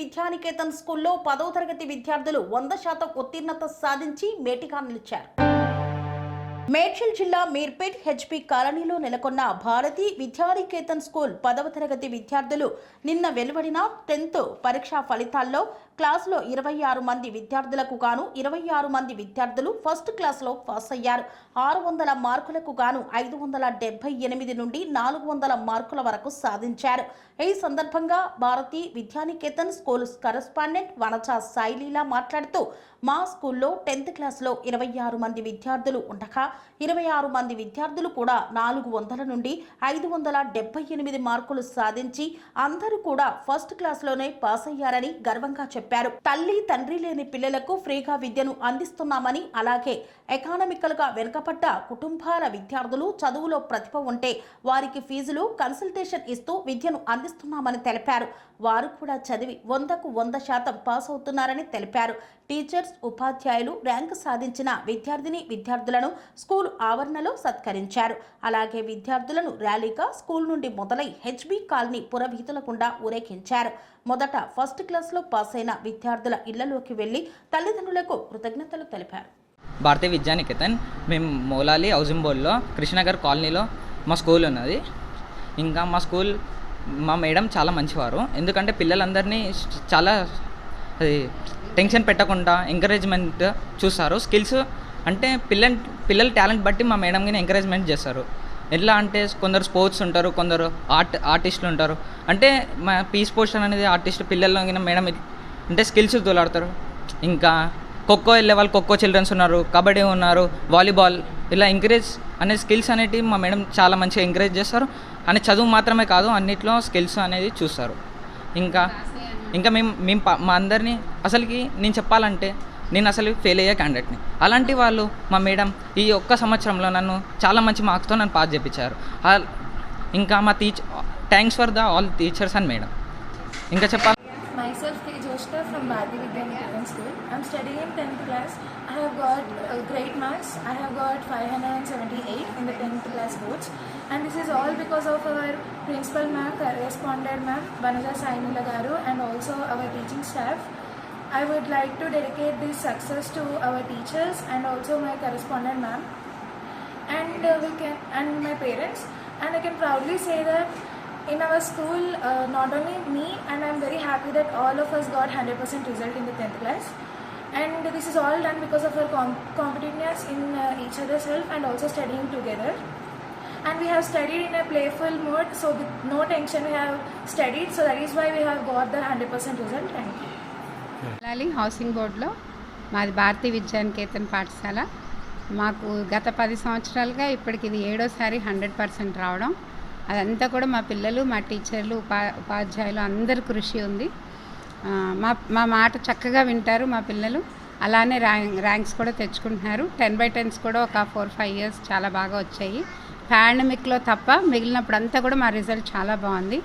విద్యానికేతన్ స్కూల్లో పదో తరగతి విద్యార్థులు వంద శాతం ఉత్తీర్ణత సాధించి మేటిగా నిలిచారు. మేడ్చల్ జిల్లా మీర్పేట్ హెచ్పి కాలనీలో నెలకొన్న భారతీ విద్యానికేతన్ స్కూల్ పదవ తరగతి విద్యార్థులు నిన్న వెలువడిన టెన్త్ పరీక్షా ఫలితాల్లో క్లాసులో ఇరవై ఆరు మంది విద్యార్థులకు గాను ఇరవై ఆరు మంది విద్యార్థులు ఫస్ట్ క్లాస్లో పాస్ అయ్యారు. ఆరు వందల మార్కులకు గాను ఐదు వందల డెబ్బై ఎనిమిది నుండి నాలుగు వందల మార్కుల వరకు సాధించారు. ఈ సందర్భంగా భారతీ విద్యానికేతన్ స్కూల్ కరస్పాండెంట్ వనజ సాయిలీలా మాట్లాడుతూ మా స్కూల్లో టెన్త్ క్లాస్లో ఇరవై ఆరు మంది విద్యార్థులు ఉండగా ఇరవై ఆరు మంది విద్యార్థులు కూడా నాలుగు వందల నుండి ఐదు వందల డెబ్బై ఎనిమిది మార్కులు సాధించి అందరూ కూడా ఫస్ట్ క్లాస్లోనే పాస్ అయ్యారని గర్వంగా చెప్పారు. తల్లి తండ్రి లేని పిల్లలకు ఫ్రీగా విద్యను అందిస్తున్నామని అలాగే ఎకానమికల్గా వెనుకబడ్డ కుటుంబాల విద్యార్థులు చదువులో ప్రతిభ ఉంటే వారికి ఫీజులు కన్సల్టేషన్ ఇస్తూ విద్యను అందిస్తున్నామని తెలిపారు. వారు కూడా చదివి వందకు వంద శాతం పాస్ అవుతున్నారని తెలిపారు. టీచర్స్ ఉపాధ్యాయులు ర్యాంకు సాధించిన విద్యార్థిని విద్యార్థులను స్కూల్ ఆవరణలో సత్కరించారు. అలాగే విద్యార్థులను ర్యాలీగా స్కూల్ నుండి మొదలై హెచ్బి కాలనీ పురవీధుల గుండా ఊరేగించారు. మొదట ఫస్ట్ క్లాస్లో పాస్ అయిన విద్యార్థుల ఇళ్ళలోకి వెళ్ళి తల్లిదండ్రులకు కృతజ్ఞతలు తెలిపారు. భారతీయ విద్యానికేతన్ మేము మౌలాలి హౌసింగ్ బోర్డ్లో కృష్ణనగర్ కాలనీలో మా స్కూల్ ఉన్నది. ఇంకా మా స్కూల్ మా మేడం చాలా మంచివారు. ఎందుకంటే పిల్లలందరినీ చాలా అది టెన్షన్ పెట్టకుండా ఎంకరేజ్మెంట్ చూస్తారు. స్కిల్స్ అంటే పిల్ల పిల్లల టాలెంట్ బట్టి మా మేడం కానీ ఎంకరేజ్మెంట్ చేస్తారు. ఎట్లా అంటే కొందరు స్పోర్ట్స్ ఉంటారు కొందరు ఆర్ట్ ఆర్టిస్టులు ఉంటారు. అంటే మా పీస్ పోషన్ అనేది ఆర్టిస్ట్ పిల్లల్లో కానీ మేడం అంటే స్కిల్స్ తోలాడతారు. ఇంకా ఖోఖో వెళ్ళే వాళ్ళు ఖోఖో చిల్డ్రన్స్ ఉన్నారు కబడ్డీ ఉన్నారు వాలీబాల్ ఇలా ఎంకరేజ్ అనే స్కిల్స్ అనేటివి మా మేడం చాలా మంచిగా ఎంకరేజ్ చేస్తారు. అని చదువు మాత్రమే కాదు అన్నిట్లో స్కిల్స్ అనేది చూస్తారు. ఇంకా ఇంకా మేము మేము మా అందరినీ అసలుకి నేను చెప్పాలంటే నేను అసలు ఫెయిల్ అయ్యే క్యాండిడేట్ని అలాంటి వాళ్ళు మా మేడం ఈ ఒక్క సంవత్సరంలో నన్ను చాలా మంచి మార్క్స్తో నన్ను పాస్ చేయించారు ఇంకా మా teacher thanks for the all teachers and madam ఇంకా చెప్పాలి principal ma'am, correspondent ma'am, Banaja Sainula Garu, and also our teaching staff. I would like to dedicate this success to our teachers and also my correspondent ma'am. And uh, we can and my parents. And i can proudly say that in our school uh, not only me and i'm very happy that all of us got 100% result in the 10th class. And this is all done because of our com- competitiveness in uh, each other's help and also studying together and we have studied in a playful mode so with no tension we have studied. So that is why we have got the 100% result. Thank you. Lali housing బోర్డులో మాది భారతీయ విద్యానికేతన్ పాఠశాల. మాకు గత పది సంవత్సరాలుగా ఇప్పటికి ఇది ఏడోసారి hundred percent రావడం. అదంతా కూడా మా పిల్లలు మా టీచర్లు ఉపా ఉపాధ్యాయులు అందరి కృషి ఉంది. మా మా మాట చక్కగా వింటారు మా పిల్లలు. అలానే ర్యాంక్ ర్యాంక్స్ కూడా తెచ్చుకుంటున్నారు. టెన్ బై టెన్స్ కూడా ఒక ఫోర్ ఫైవ్ ఇయర్స్ చాలా బాగా వచ్చాయి. పాండమిక్లో తప్ప మిగిలినప్పుడంతా కూడా మా రిజల్ట్ చాలా బాగుంది.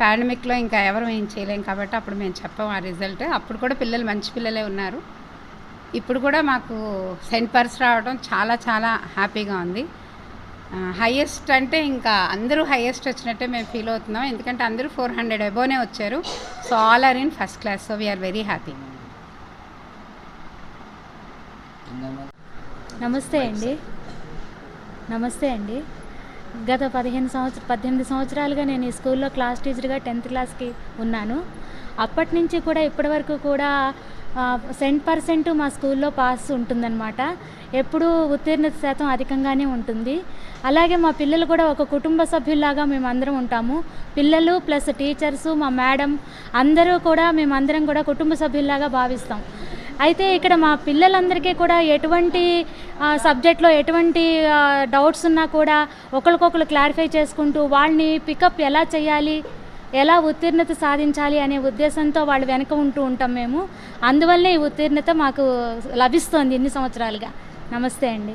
పాండమిక్లో ఇంకా ఎవరు ఏం చేయలేం కాబట్టి అప్పుడు మేము చెప్పాం ఆ రిజల్ట్. అప్పుడు కూడా పిల్లలు మంచి పిల్లలే ఉన్నారు. ఇప్పుడు కూడా మాకు సెంట్ పర్స్ రావడం చాలా చాలా హ్యాపీగా ఉంది. హయ్యెస్ట్ అంటే ఇంకా అందరూ హయ్యెస్ట్ వచ్చినట్టే మేము ఫీల్ అవుతున్నాం. ఎందుకంటే అందరూ ఫోర్ హండ్రెడ్ అబోనే వచ్చారు. So all are in first class. So we are very happy. నమస్తే అండి. నమస్తే అండి. గత పదిహేను సంవత్సర పద్దెనిమిది సంవత్సరాలుగా నేను ఈ స్కూల్లో క్లాస్ టీచర్గా టెన్త్ క్లాస్కి ఉన్నాను. అప్పటి నుంచి కూడా ఇప్పటి వరకు కూడా సెంట్ పర్సెంట్ మా స్కూల్లో పాస్ ఉంటుందన్నమాట. ఎప్పుడూ ఉత్తీర్ణత శాతం అధికంగానే ఉంటుంది. అలాగే మా పిల్లలు కూడా ఒక కుటుంబ సభ్యుల్లాగా మేము అందరం ఉంటాము. పిల్లలు ప్లస్ టీచర్స్ మా మేడం అందరూ కూడా మేమందరం కూడా కుటుంబ సభ్యుల్లాగా భావిస్తాం. అయితే ఇక్కడ మా పిల్లలందరికీ కూడా ఎటువంటి సబ్జెక్ట్లో ఎటువంటి డౌట్స్ ఉన్నా కూడా ఒకరికొకరు క్లారిఫై చేసుకుంటూ వాళ్ళని పికప్ ఎలా చేయాలి ఎలా ఉత్తీర్ణత సాధించాలి అనే ఉద్దేశంతో వాళ్ళు వెనక ఉంటూ ఉంటాం మేము. అందువల్లే ఈ ఉత్తీర్ణత మాకు లభిస్తోంది ఇన్ని సంవత్సరాలుగా. నమస్తే అండి.